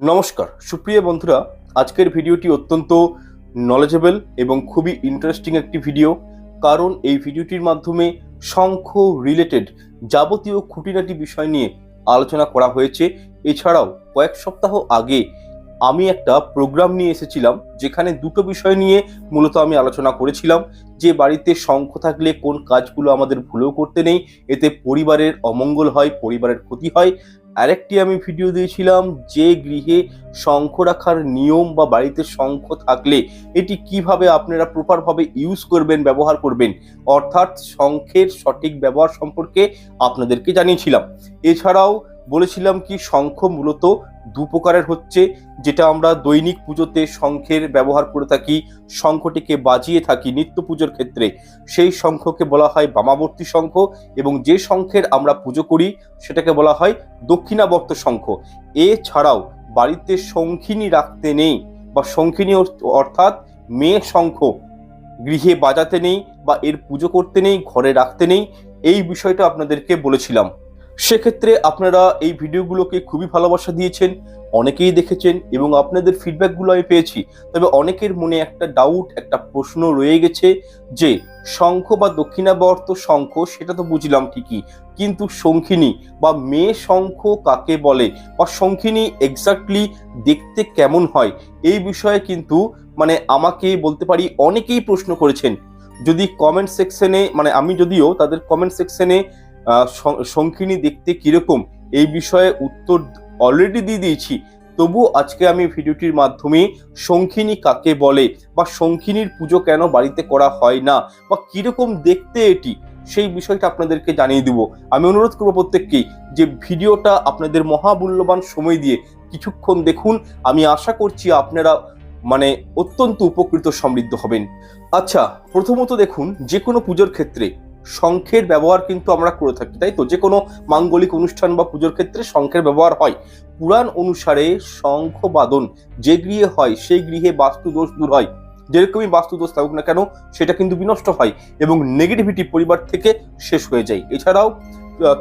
নমস্কার, সুপ্রিয় বন্ধুরা, আজকের ভিডিওটি অত্যন্ত নলেজেবল এবং খুবই ইন্টারেস্টিং একটি ভিডিও কারণ এই ভিডিওটির মাধ্যমে শঙ্খ রিলেটেড যাবতীয় খুঁটিনাটি বিষয় নিয়ে আলোচনা করা হয়েছে। এছাড়াও কয়েক সপ্তাহ আগে আমি একটা প্রোগ্রাম নিয়ে এসেছিলাম, যেখানে দুটো বিষয় নিয়ে মূলত আমি আলোচনা করেছিলাম, যে বাড়িতে শঙ্খ থাকলে কোন কাজগুলো আমাদের ভুলেও করতে নেই, এতে পরিবারের অমঙ্গল হয়, পরিবারের ক্ষতি হয় আরেকটি আমি ভিডিও দিয়েছিলাম যে গৃহে শঙ্খ রাখার নিয়ম বা বাড়িতে শঙ্খ থাকলে এটি কীভাবে আপনারা প্রপারভাবে ইউজ করবেন, ব্যবহার করবেন? অর্থাৎ শঙ্খের সঠিক ব্যবহার সম্পর্কে আপনাদেরকে জানিয়েছিলাম। এছাড়াও বলেছিলাম কি শঙ্খ মূলত দু প্রকারের হচ্ছে, যেটা আমরা দৈনিক পুজোতে শঙ্খের ব্যবহার করে থাকি, শঙ্খটিকে বাজিয়ে থাকি নিত্য পুজোর ক্ষেত্রে। সেই শঙ্খকে বলা হয় বামাবর্তী শঙ্খ এবং যে শঙ্খের আমরা পুজো করি, সেটাকে বলা হয় দক্ষিণাবর্ত শঙ্খ। এছাড়াও বাড়িতে শঙ্খিনী রাখতে নেই বা শঙ্খিনী অর্থাৎ মেয়ে শঙ্খ গৃহে বাজাতে নেই বা এর পুজো করতে নেই, ঘরে রাখতে নেই, এই বিষয়টা আপনাদেরকে বলেছিলাম। সেক্ষেত্রে আপনারা এই ভিডিওগুলোকে খুবই ভালোবাসা দিয়েছেন, অনেকেই দেখেছেন এবং আপনাদের ফিডব্যাকগুলো আমি পেয়েছি। তবে অনেকের মনে একটা ডাউট একটা প্রশ্ন রয়ে গেছে যে, শঙ্খ বা দক্ষিণাবর্ত শঙ্খ, সেটা তো বুঝলাম ঠিকই, কিন্তু শঙ্খিনী বা মেয়ে শঙ্খ কাকে বলে বা শঙ্খিনী এক্স্যাক্টলি দেখতে কেমন হয়, এই বিষয়ে কিন্তু মানে আমাকে বলতে পারি অনেকেই প্রশ্ন করেছেন। যদি কমেন্ট সেকশনে মানে আমি যদিও তাদের কমেন্ট সেকশনে শঙ্খিনী দেখতে কীরকম? এই বিষয়ে উত্তর অলরেডি দিয়ে দিয়েছি। তবু আজকে আমি ভিডিওটির মাধ্যমে শঙ্খিনী কাকে বলে বা শঙ্খিনীর পুজো কেন বাড়িতে করা হয় না বা কীরকম দেখতে এটি, সেই বিষয়টা আপনাদেরকে জানিয়ে দিব। আমি অনুরোধ করব প্রত্যেককেই যে ভিডিওটা আপনাদের মহামূল্যবান সময় দিয়ে কিছুক্ষণ দেখুন। আমি আশা করছি আপনারা মানে অত্যন্ত উপকৃত সমৃদ্ধ হবেন। আচ্ছা প্রথমত দেখুন, যে কোনো পুজোর ক্ষেত্রে শঙ্খের ব্যবহার কিন্তু আমরা করে থাকি, তাই তো? যে কোনো মাঙ্গলিক অনুষ্ঠান বা পুজোর ক্ষেত্রে শঙ্খের ব্যবহার হয়। পুরাণ অনুসারে শঙ্খ বাদন, যে গৃহে হয় সেই গৃহে বাস্তু দোষ দূর হয়। যেরকমই বাস্তু দোষ থাকুক না কেন, সেটা কিন্তু বিনষ্ট হয় এবং নেগেটিভিটি পরিবার থেকে শেষ হয়ে যায়। এছাড়াও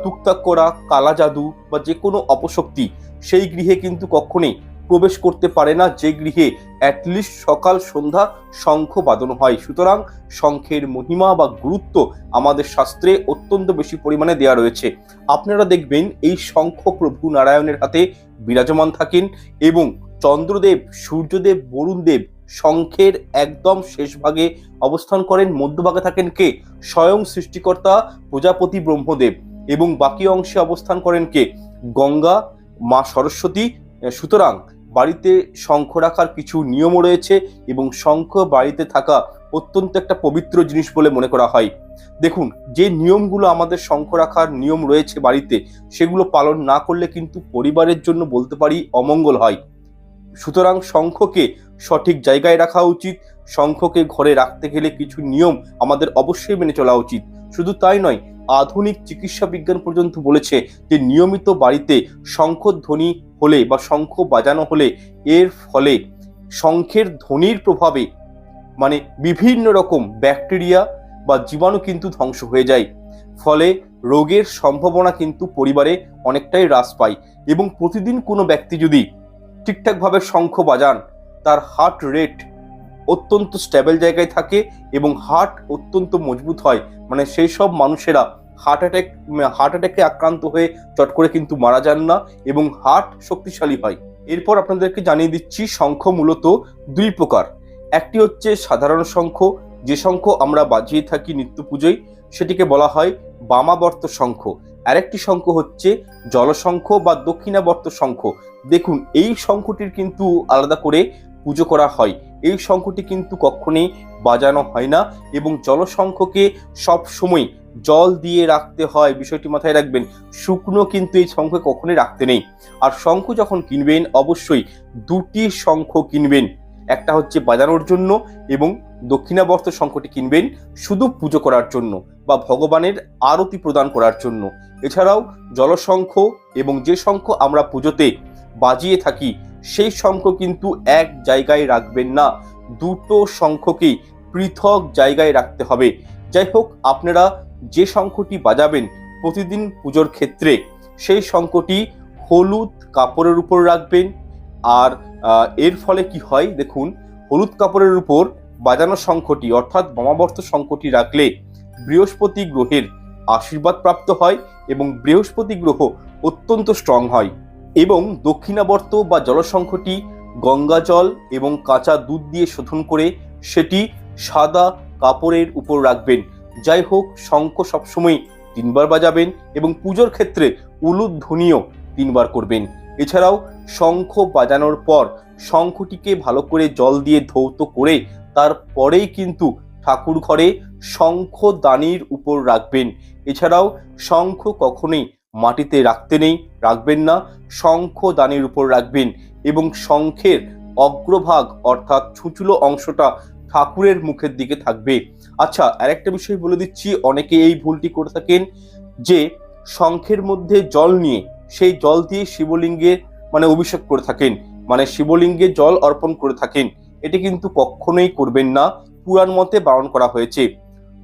তুকতাক করা, কালা জাদু বা যে কোনো অপশক্তি, সেই গৃহে কিন্তু কখনোই প্রবেশ করতে পারে না যে গৃহে। অ্যাটলিস্ট সকাল, সন্ধ্যা শঙ্খ বাদন হয়। সুতরাং শঙ্খের মহিমা বা গুরুত্ব আমাদের শাস্ত্রে অত্যন্ত বেশি পরিমাণে দেওয়া রয়েছে। আপনারা দেখবেন এই শঙ্খ প্রভু নারায়ণের হাতে বিরাজমান থাকেন এবং চন্দ্রদেব, সূর্যদেব, বরুণদেব শঙ্খের একদম শেষ ভাগে অবস্থান করেন। মধ্যভাগে থাকেন কে? স্বয়ং সৃষ্টিকর্তা প্রজাপতি ব্রহ্মদেব এবং বাকি অংশে অবস্থান করেন কে? গঙ্গা, মা সরস্বতী। সুতরাং বাড়িতে শঙ্খ রাখার কিছু নিয়মও রয়েছে এবং শঙ্খ বাড়িতে থাকা অত্যন্ত একটা পবিত্র জিনিস বলে মনে করা হয়। দেখুন, যে নিয়মগুলো আমাদের শঙ্খ রাখার নিয়ম রয়েছে বাড়িতে, সেগুলো পালন না করলে কিন্তু পরিবারের জন্য বলতে পারি অমঙ্গল হয়। সুতরাং শঙ্খকে সঠিক জায়গায় রাখা উচিত, শঙ্খকে ঘরে রাখতে গেলে কিছু নিয়ম আমাদের অবশ্যই মেনে চলা উচিত। শুধু তাই নয় আধুনিক চিকিৎসা বিজ্ঞান পর্যন্ত বলেছে যে নিয়মিত বাড়িতে শঙ্খধ্বনি হলে বা শঙ্খ বাজানো হলে এর ফলে শঙ্খের ধ্বনির প্রভাবে মানে বিভিন্ন রকম ব্যাকটেরিয়া বা জীবাণু কিন্তু ধ্বংস হয়ে যায়। ফলে রোগের সম্ভাবনা কিন্তু পরিবারে অনেকটাই হ্রাস পায় এবং প্রতিদিন কোনো ব্যক্তি যদি ঠিকঠাকভাবে শঙ্খ বাজান, তার হার্ট রেট অত্যন্ত স্টেবল জায়গায় থাকে এবং হার্ট অত্যন্ত মজবুত হয়। মানে সেই সব মানুষেরা হার্ট অ্যাটাক হার্ট অ্যাটাকে আক্রান্ত হয়ে চট করে কিন্তু মারা যান না এবং হার্ট শক্তিশালী হয়। এরপর আপনাদেরকে জানিয়ে দিচ্ছি শঙ্খ মূলত দুই প্রকার। একটি হচ্ছে সাধারণ শঙ্খ, যে শঙ্খ আমরা বাজিয়ে থাকি নিত্য পুজোয়, সেটিকে বলা হয় বামাবর্ত শঙ্খ। আরেকটি শঙ্খ হচ্ছে জলশঙ্খ বা দক্ষিণাবর্ত শঙ্খ। দেখুন, এই শঙ্খটির কিন্তু আলাদা করে পুজো করা হয়। এই শঙ্খটি কিন্তু কখনোই বাজানো হয় না এবং জলশঙ্খকে সব সময় জল দিয়ে রাখতে হয়। বিষয়টি মাথায় রাখবেন, শুকনো কিন্তু এই শঙ্খ কখনোই রাখতে নেই। আর শঙ্খ যখন কিনবেন, অবশ্যই দুটি শঙ্খ কিনবেন। একটা হচ্ছে বাজানোর জন্য এবং দক্ষিণাবর্ত শঙ্খটি কিনবেন শুধু পুজো করার জন্য বা ভগবানের আরতি প্রদান করার জন্য। এছাড়াও জলশঙ্খ এবং যে শঙ্খ আমরা পুজোতে বাজিয়ে থাকি সেই শঙ্খ কিন্তু এক জায়গায় রাখবেন না, দুটো শঙ্খকেই পৃথক জায়গায় রাখতে হবে। যাই হোক, আপনারা যে শঙ্খটি বাজাবেন প্রতিদিন পুজোর ক্ষেত্রে, সেই শঙ্খটি হলুদ কাপড়ের উপর রাখবেন। আর এর ফলে কি হয় দেখুন, হলুদ কাপড়ের উপর বাজানো শঙ্খটি অর্থাৎ বোমাবর্ত শঙ্খটি রাখলে বৃহস্পতি গ্রহের আশীর্বাদ প্রাপ্ত হয় এবং বৃহস্পতি গ্রহ অত্যন্ত স্ট্রং হয়। এবং দক্ষিণাবর্ত বা জলশঙ্খটি গঙ্গা জল এবং কাঁচা দুধ দিয়ে শোধন করে সেটি সাদা কাপড়ের উপর রাখবেন। যাই হোক, শঙ্খ সবসময় তিনবার বাজাবেন এবং পুজোর ক্ষেত্রে উলুধ্বনিও তিনবার করবেন। এছাড়াও শঙ্খ বাজানোর পর শঙ্খটিকে ভালো করে জল দিয়ে ধৌত করে তারপরেই কিন্তু ঠাকুর ঘরে শঙ্খ দানির উপর রাখবেন। এছাড়াও শঙ্খ কখনোই মাটিতে রাখতে নেই, রাখবেন না, শঙ্খ দানের উপর রাখবেন এবং শঙ্খের অগ্রভাগ অর্থাৎ ছুঁচুলো অংশটা ঠাকুরের মুখের দিকে থাকবে। আচ্ছা আরেকটা বিষয় বলে দিচ্ছি, অনেকে এই ভুলটি করে থাকেন যে শঙ্খের মধ্যে জল নিয়ে সেই জল দিয়ে শিবলিঙ্গে মানে অভিষেক করে থাকেন মানে শিবলিঙ্গে জল অর্পণ করে থাকেন। এটি কিন্তু কখনোই করবেন না। পুরাণ মতে বারণ করা হয়েছে।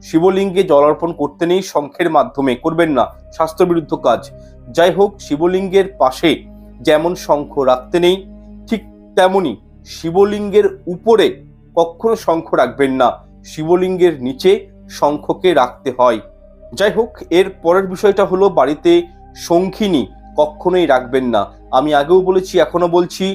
শিবলিঙ্গে জল অর্পণ করতে নেই শঙ্খের মাধ্যমে, করবেন না স্বাস্থ্যবিরুদ্ধ কাজ। যাই হোক, শিবলিঙ্গের পাশে যেমন শঙ্খ রাখতে নেই, ঠিক তেমনি শিবলিঙ্গের উপরে কখনো শঙ্খ রাখবেন না, শিবলিঙ্গের নিচে শঙ্খকে রাখতে হয়। যাই হোক, এর পরের বিষয়টা হলো বাড়িতে শঙ্খিনী কখনোই রাখবেন না। আমি আগেও বলেছি এখনও বলছি,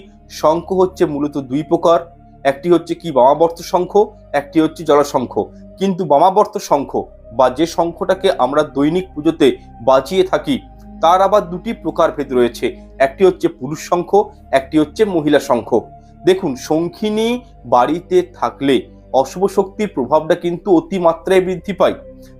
শঙ্খ হচ্ছে মূলত দুই প্রকার। একটি হচ্ছে কি, বামাবর্ত শঙ্খ, একটি হচ্ছে জলশঙ্খ। কিন্তু বামাবর্ত শঙ্খ বা যে শঙ্খটাকে আমরা দৈনিক পুজোতে বাজিয়ে থাকি, তার আবার দুটি প্রকারভেদ রয়েছে। একটি হচ্ছে পুরুষ শঙ্খ, একটি হচ্ছে মহিলা শঙ্খ। দেখুন, শঙ্খিনী বাড়িতে থাকলে অশুভ শক্তির প্রভাবটা কিন্তু অতিমাত্রায় বৃদ্ধি পায়।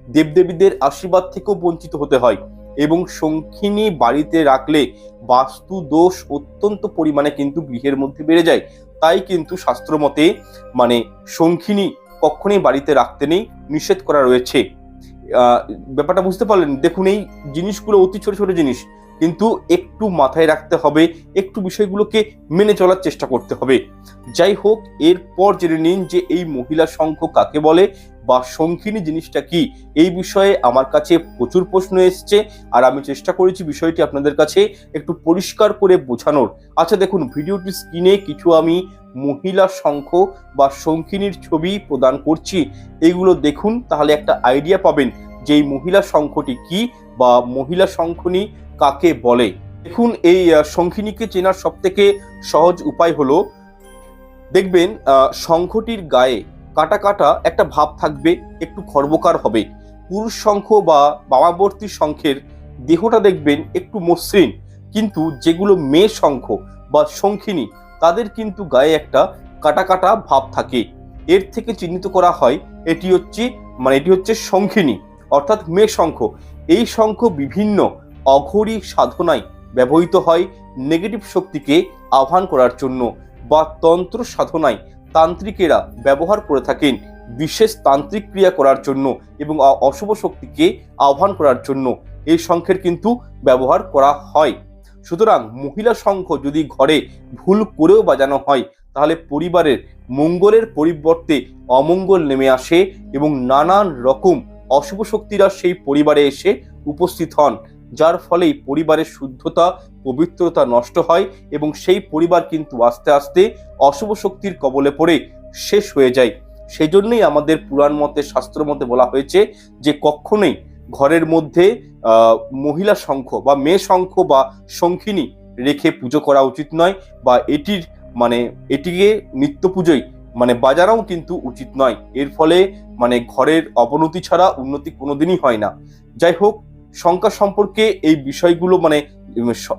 দেবদেবীদের আশীর্বাদ থেকেও বঞ্চিত হতে হয় এবং শঙ্খিনী বাড়িতে রাখলে বাস্তু দোষ অত্যন্ত পরিমাণে কিন্তু গৃহের মধ্যে বেড়ে যায়। তাই কিন্তু শাস্ত্র মতে মানে শঙ্খিনী কখনোই বাড়িতে রাখতে নেই, নিষেধ করা রয়েছে। ব্যাপারটা বুঝতে পারলেন? দেখুন, এই জিনিসগুলো অতি ছোট ছোট জিনিস। কিন্তু একটু মাথায় রাখতে হবে, একটু বিষয়গুলোকে মেনে চলার চেষ্টা করতে হবে। যাই হোক, এরপর জেনে নিন যে এই মহিলা শঙ্খ কাকে বলে বা শঙ্খিনী জিনিসটা কি? এই বিষয়ে আমার কাছে প্রচুর প্রশ্ন এসছে আর আমি চেষ্টা করেছি বিষয়টি আপনাদের কাছে একটু পরিষ্কার করে বোঝানোর। আচ্ছা দেখুন ভিডিওটি স্ক্রিনে কিছু আমি মহিলা শঙ্খ বা শঙ্খিনীর ছবি প্রদান করছি। এইগুলো দেখুন, তাহলে একটা আইডিয়া পাবেন যে এই মহিলা শঙ্খটি কি বা মহিলা শঙ্খনী কাকে বলে? দেখুন, এই শঙ্খিনীকে চেনার সব থেকে সহজ উপায় হলো, দেখবেন শঙ্খটির গায়ে কাটা কাটা একটা ভাব থাকবে, একটু খর্বকার হবে। পুরুষ শঙ্খ বা বামাবর্তী শঙ্খের দেহটা দেখবেন একটু মসৃণ, কিন্তু যেগুলো মেয়ে শঙ্খ বা শঙ্খিনী, তাদের কিন্তু গায়ে একটা কাটা কাটা ভাব থাকে। এর থেকে চিহ্নিত করা হয়, এটি হচ্ছে মানে এটি হচ্ছে শঙ্খিনী, অর্থাৎ মেয়ে শঙ্খ। এই শঙ্খ বিভিন্ন অঘরী সাধনায় ব্যবহৃত হয় নেগেটিভ শক্তিকে আহ্বান করার জন্য বা তন্ত্র সাধনায় তান্ত্রিকেরা ব্যবহার করে থাকেন বিশেষ তান্ত্রিক ক্রিয়া করার জন্য এবং অশুভ শক্তিকে আহ্বান করার জন্য। এই শঙ্খের কিন্তু ব্যবহার করা হয়। সুতরাং মহিলা শঙ্খ যদি ঘরে ভুল করেও বাজানো হয়, তাহলে পরিবারের মঙ্গলের পরিবর্তে অমঙ্গল নেমে আসে এবং নানান রকম অশুভ শক্তিরা সেই পরিবারে এসে উপস্থিত হন। যার ফলেই পরিবারের শুদ্ধতা, পবিত্রতা নষ্ট হয় এবং সেই পরিবার কিন্তু আস্তে আস্তে অশুভ শক্তির কবলে পড়ে শেষ হয়ে যায়। সেই জন্যই আমাদের পুরাণ মতে, শাস্ত্র মতে বলা হয়েছে যে কখনোই ঘরের মধ্যে মহিলা শঙ্খ বা মেয়ে শঙ্খ বা শঙ্খিনী রেখে পুজো করা উচিত নয় বা এটির মানে এটিকে নিত্য পুজোয় মানে বাজারাও কিন্তু উচিত নয়। এর ফলে মানে ঘরের অবনতি ছাড়া উন্নতি কোনোদিনই হয় না। যাই হোক সংখ্যা সম্পর্কে এই বিষয়গুলো মানে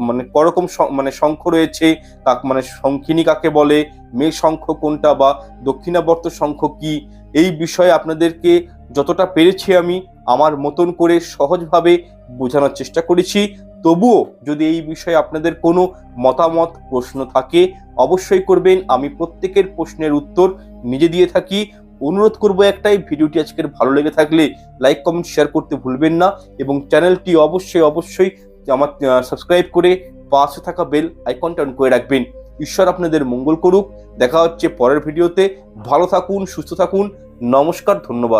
মানে করকম মানে শঙ্খ রয়েছে, কাক মানে শঙ্খিনী কাকে বলে মেয়ে শঙ্খ কোনটা বা দক্ষিণাবর্ত শঙ্খ কি, এই বিষয়ে আপনাদেরকে যতটা পেরেছি আমি আমার মতন করে সহজভাবে বোঝানোর চেষ্টা করেছি। তবুও যদি এই বিষয়ে আপনাদের কোনো মতামত, প্রশ্ন থাকে, অবশ্যই করবেন। আমি প্রত্যেকের প্রশ্নের উত্তর নিজে দিয়ে থাকি। অনুরোধ করব একটাই, ভিডিওটি আজকের ভালো লেগে থাকলে লাইক কমেন্ট শেয়ার করতে ভুলবেন না এবং চ্যানেলটি অবশ্যই অবশ্যই আমার সাবস্ক্রাইব করে পাশে থাকা বেল আইকনটা অন করে রাখবেন। ঈশ্বর আপনাদের মঙ্গল করুক। দেখা হচ্ছে পরের ভিডিওতে। ভালো থাকুন, সুস্থ থাকুন। নমস্কার, ধন্যবাদ।